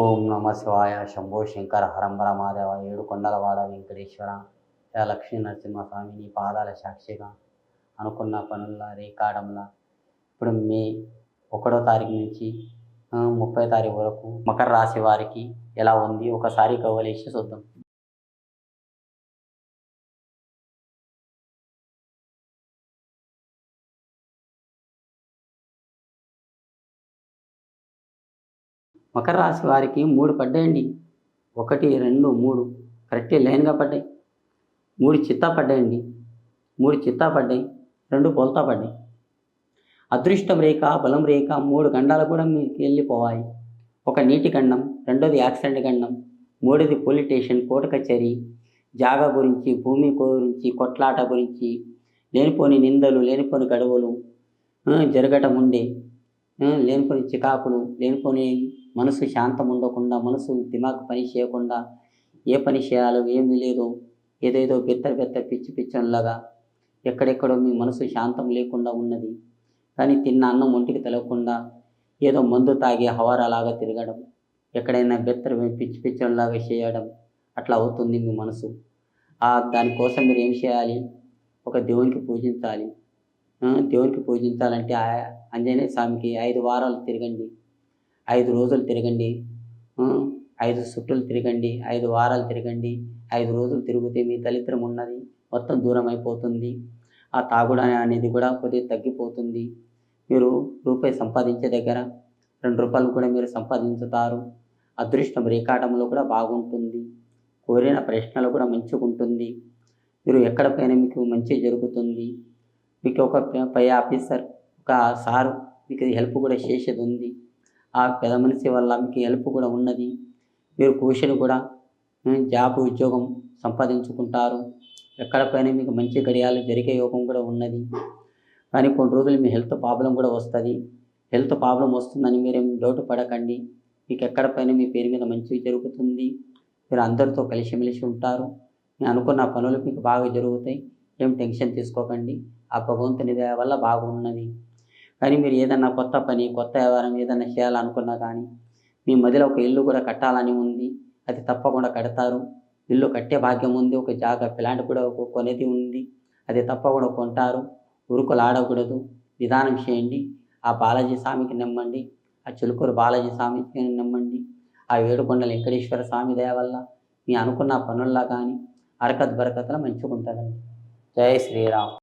ఓం నమ శివాయ శంభో శంకర హరంబర మాధవ ఏడు కొండలవాడ వెంకటేశ్వర. లక్ష్మీ నరసింహస్వామి నీ పాదాల సాక్షిగా అనుకున్న పనుల రేకాడంలా. ఇప్పుడు మే ఒకటో తారీఖు నుంచి ముప్పై తారీఖు వరకు మకర రాశి వారికి ఎలా ఉంది? ఒకసారి గవలేసి చూద్దాం. మకర రాశి వారికి మూడు పడ్డాయండి. ఒకటి రెండు మూడు. కరెక్ట్ లైన్గా పడ్డాయి. మూడు చిత్తా పడ్డాయండి. మూడు చిత్తా పడ్డాయి. రెండు పొలతా పడ్డాయి. అదృష్టం రేఖ బలం రేఖ మూడు గండాలు కూడా మీకు వెళ్ళిపోవాలి. ఒక నీటి గండం రెండోది యాక్సిడెంట్ గండం మూడోది పోలీస్ స్టేషన్ కోర్టు కచేరీ జాగా గురించి భూమి గురించి కొట్లాట గురించి లేనిపోని నిందలు లేనిపోని గడువులు జరగటం ఉండే లేనిపోని చికాకులు లేనిపోని మనసు శాంతం ఉండకుండా మనసు దిమాగ్ పని చేయకుండా ఏ పని చేయాలో ఏమీ లేదు ఏదేదో బెత్త బెత్త పిచ్చి పిచ్చనిలాగా ఎక్కడెక్కడో మీ మనసు శాంతం లేకుండా ఉన్నది. కానీ తిన్న అన్నం ఒంటికి తెలవకుండా ఏదో మందు తాగి హవారాలాగా తిరగడం ఎక్కడైనా బెత్తర పిచ్చి పిచ్చంలాగా చేయడం అట్లా అవుతుంది మీ మనసు. దానికోసం మీరు ఏం చేయాలి? ఒక దేవునికి పూజించాలి. దేవునికి పూజించాలంటే ఆ ఆంజనేయ స్వామికి ఐదు వారాలు తిరగండి. ఐదు రోజులు తిరగండి. ఐదు చుట్టులు తిరగండి. ఐదు వారాలు తిరగండి. ఐదు రోజులు తిరిగితే మీ దళిద్రం ఉన్నది మొత్తం దూరం అయిపోతుంది. ఆ తాగుడు అనేది కూడా కొద్దిగా తగ్గిపోతుంది. మీరు రూపాయి సంపాదించే దగ్గర రెండు రూపాయలు కూడా మీరు సంపాదించుతారు. అదృష్టం రేకాటంలో కూడా బాగుంటుంది. కోరిన ప్రశ్నలు కూడా మంచిగా ఉంటుంది మీరు ఎక్కడ పైన మీకు మంచి జరుగుతుంది. మీకు ఒక పై ఆఫీసర్ ఒక సారు. మీకు హెల్ప్ కూడా చేసేది ఉంది ఆ పెద్ద మనిషి వల్ల మీకు హెల్ప్ కూడా ఉన్నది. మీరు కూర్చొని కూడా జాబ్ ఉద్యోగం సంపాదించుకుంటారు. ఎక్కడ పైన మీకు మంచి గడియాలు జరిగే యోగం కూడా ఉన్నది. కానీ కొన్ని రోజులు మీ హెల్త్ ప్రాబ్లం కూడా వస్తుంది. హెల్త్ ప్రాబ్లం వస్తుందని మీరేం డౌట్ పడకండి. మీకు ఎక్కడ పైన మీ పేరు మీద మంచి జరుగుతుంది. మీరు అందరితో కలిసిమెలిసి ఉంటారు. నేను అనుకున్న పనులు మీకు బాగా జరుగుతాయి. ఏం టెన్షన్ తీసుకోకండి. ఆ భగవంతుని దయ వల్ల బాగున్నది. కానీ మీరు ఏదన్నా కొత్త పని కొత్త వ్యవహారం ఏదన్నా చేయాలనుకున్నా కానీ మీ మధ్యలో ఒక ఇల్లు కూడా కట్టాలని ఉంది అది తప్పకుండా కడతారు. ఇల్లు కట్టే భాగ్యం ఉంది ఒక జాగా ప్లాంట్ కూడా ఒక కొనేది ఉంది అది తప్పకుండా కొంటారు. ఉరుకులు ఆడకూడదు విధానం చేయండి. ఆ బాలాజీ స్వామికి నమ్మండి. ఆ చిలుకూరు బాలాజీ స్వామికి నమ్మండి. ఆ ఏడుకొండల వెంకటేశ్వర స్వామి దయ వల్ల మీ అనుకున్న పనుల్లా కానీ అరకత్ బరకతలు మంచిగా ఉంటుందండి జై శ్రీరామ్.